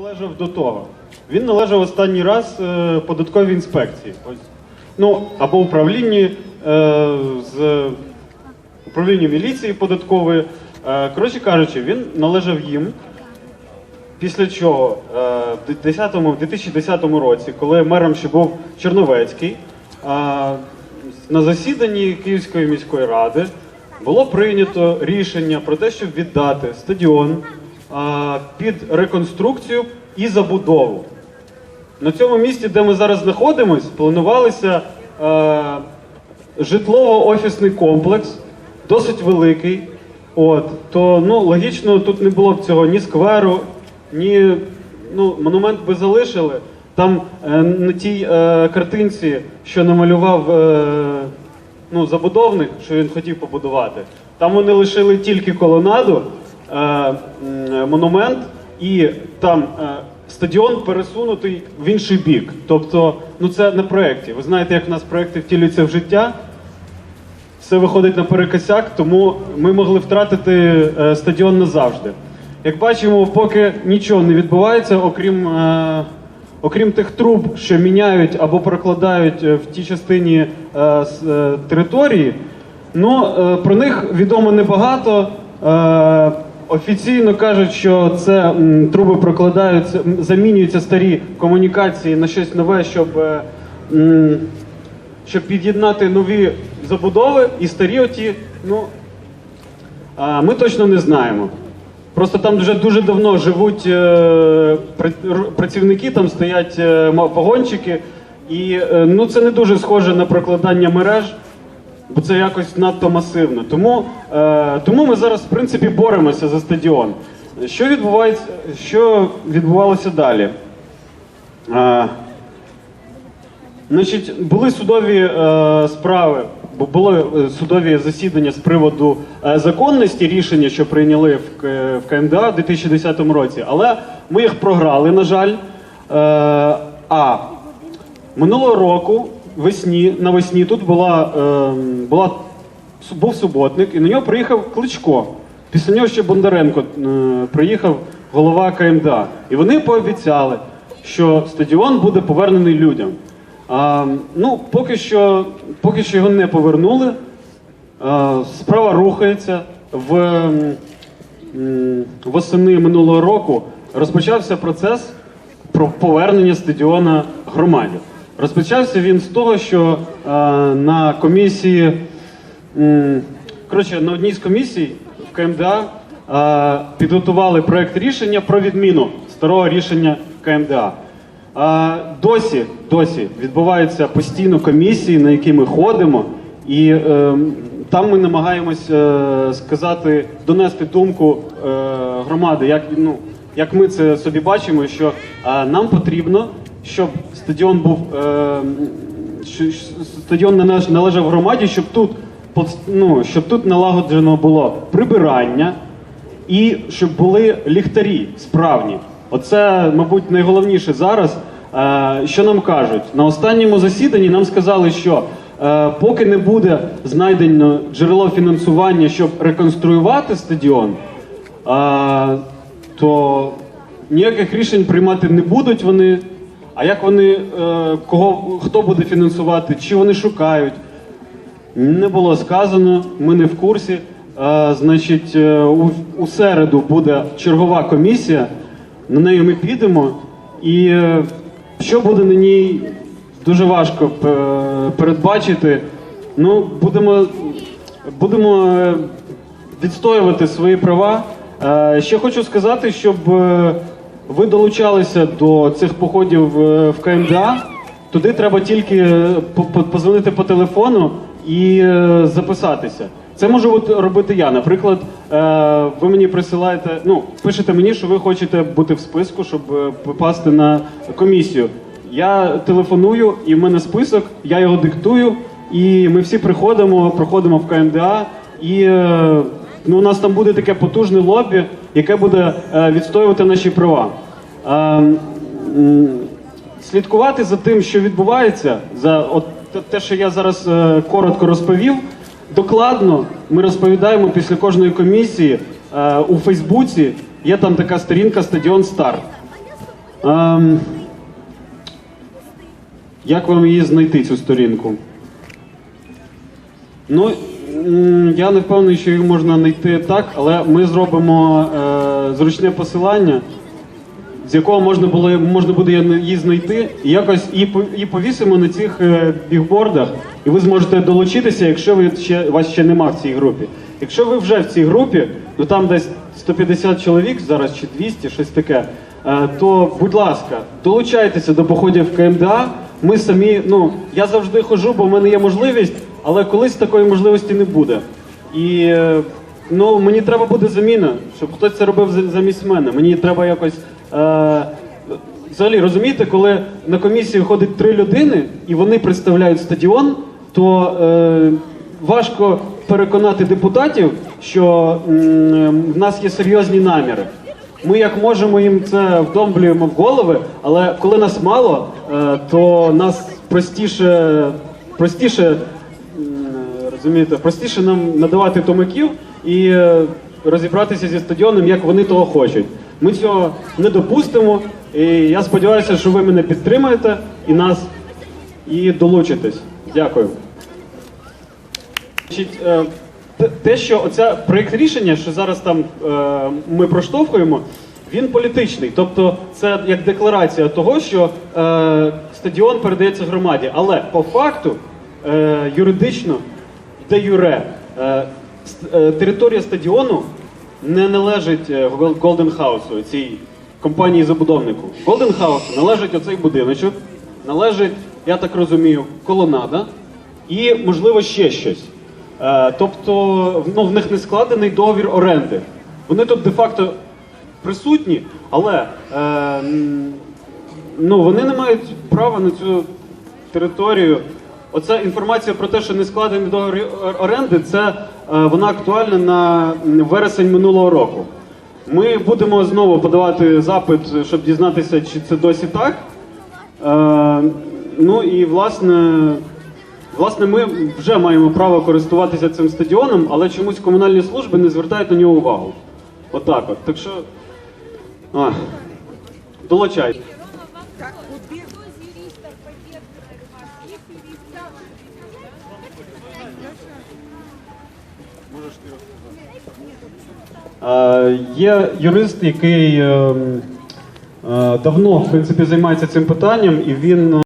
належав до того. Він належав останній раз е, податковій інспекції. Ось. Ну, або управлінні е, з управління міліції податкової. Е, коротше кажучи, він належав їм. Після чого е, в 10-му- в 2010 році, коли мером ще був Черновецький, на засіданні Київської міської ради було прийнято рішення про те, щоб віддати стадіон під реконструкцію і забудову. На цьому місці, де ми зараз знаходимось, планувалися е, житлово-офісний комплекс, досить великий. От, то ну, логічно, тут не було б цього ні скверу, ні ну, монумент би залишили. Там е, на тій е, картинці, що намалював е, ну, забудовник, що він хотів побудувати, там вони лишили тільки колонаду, монумент, і там е, стадіон пересунутий в інший бік. Тобто, ну це на проєкті. Ви знаєте, як в нас проєкти втілюються в життя все виходить на перекосяк, тому ми могли втратити е, стадіон назавжди. Як бачимо, поки нічого не відбувається, окрім, е, окрім тих труб, що міняють або прокладають е, в тій частині е, е, території, ну, е, про них відомо небагато. Е, Офіційно кажуть, що це м, труби прокладаються, замінюються старі комунікації на щось нове, щоб е, м, щоб під'єднати нові забудови і старі оті, ну а, ми точно не знаємо. Просто там вже дуже давно живуть е, пра- працівники, там стоять е, ма- і е, ну, це не дуже схоже на прокладання мереж, бо це якось надто масивно. Тому, е, тому ми зараз, в принципі, боремося за стадіон. Що відбувається, що відбувалося далі? Е, Значить, були судові е, справи, бо були е, судові засідання з приводу е, законності рішення, що прийняли в, в КМДА в 2010 році, але ми їх програли, на жаль. Е, а минулого року, весні, навесні, тут була, е, була, був суботник, і на нього приїхав Кличко. Після нього ще Бондаренко е, приїхав голова КМДА. І вони пообіцяли, що стадіон буде повернений людям. А, ну, поки що, поки що його не повернули. А, справа рухається. В, м, м, восени минулого року розпочався процес про повернення стадіона громаді. Розпочався він з того, що е, на комісії, коротше, на одній з комісій в КМДА е, підготували проект рішення про відміну старого рішення КМДА. А, досі, досі відбуваються постійно комісії, на які ми ходимо, і е, там ми намагаємось е, сказати, донести думку е, громади, як, ну, як ми це собі бачимо, що е, нам потрібно, щоб стадіон був е, що, стадіон належ- належав громаді, щоб тут ну, щоб тут налагоджено було прибирання, і щоб були ліхтарі справні. Оце, мабуть, найголовніше зараз. Е, Що нам кажуть? На останньому засіданні нам сказали, що е, поки не буде знайдено джерело фінансування, щоб реконструювати стадіон, е, то ніяких рішень приймати не будуть вони. А як вони, е, кого, хто буде фінансувати, чи вони шукають? Не було сказано, ми не в курсі. Значить, е, у, середу буде чергова комісія, на неї ми підемо. І е, що буде на ній, дуже важко е, передбачити. Ну, будемо, будемо е, відстоювати свої права. Е, Ще хочу сказати, щоб е, ви долучалися до цих походів е, в КМДА. Туди треба тільки е, по- по- позвонити по телефону і е, записатися. Це можу робити я. Наприклад, ви мені присилаєте, ну пишете мені, що ви хочете бути в списку, щоб попасти на комісію. Я телефоную, і в мене список, я його диктую, і ми всі приходимо, проходимо в КМДА, і ну, у нас там буде таке потужне лобі, яке буде е, відстоювати наші права. Е, слідкувати за тим, що відбувається, за от те- що я зараз е, коротко розповів. Докладно ми розповідаємо після кожної комісії у Фейсбуці. Є там така сторінка Стадіон Старт. Ем, як вам її знайти, цю сторінку? Ну, я не впевнений, що її можна знайти так, але ми зробимо е, зручне посилання, з якого можна було можна буде її знайти, і якось і повісимо на цих е, бігбордах, і ви зможете долучитися, якщо ви ще вас ще нема в цій групі. Якщо ви вже в цій групі, ну там десь 150 чоловік зараз чи 200, щось таке. е, То, будь ласка, долучайтеся до походів КМДА. Ми самі, ну я завжди ходжу, бо в мене є можливість, але колись такої можливості не буде. І е, ну, мені треба буде заміна, щоб хтось це робив замість мене. Мені треба якось. Е, взагалі, розумієте, коли на комісію ходить три людини і вони представляють стадіон, то е, важко переконати депутатів, що м, в нас є серйозні наміри. Ми як можемо їм це вдомблюємо в голови, але коли нас мало, е, то нас простіше, простіше розумієте, простіше нам надавати томаків і е, розібратися зі стадіоном, як вони того хочуть. Ми цього не допустимо, і я сподіваюся, що ви мене підтримаєте і нас і долучитесь. Дякую. Е, те- що оця проєкт рішення, що зараз там е, ми проштовхуємо, він політичний. Тобто це як декларація того, що стадіон передається громаді. Але по факту, юридично, де юре, е, е, територія стадіону не належить е, Гол- Golden House, цій компанії забудовнику. Golden House належить оцей будиночок, належить, я так розумію, колонада і, можливо, ще щось. Тобто, ну, в них не складений договір оренди. Вони тут де-факто присутні, але ну, вони не мають права на цю територію. Оця інформація про те, що не складений договір оренди, це е, вона актуальна на вересень минулого року. Ми будемо знову подавати запит, щоб дізнатися, чи це досі так. Е, ну і власне, власне, ми вже маємо право користуватися цим стадіоном, але чомусь комунальні служби не звертають на нього увагу. Отак от. Так що. А, долучайте. Є юрист, який ем, е, давно в принципі займається цим питанням, і він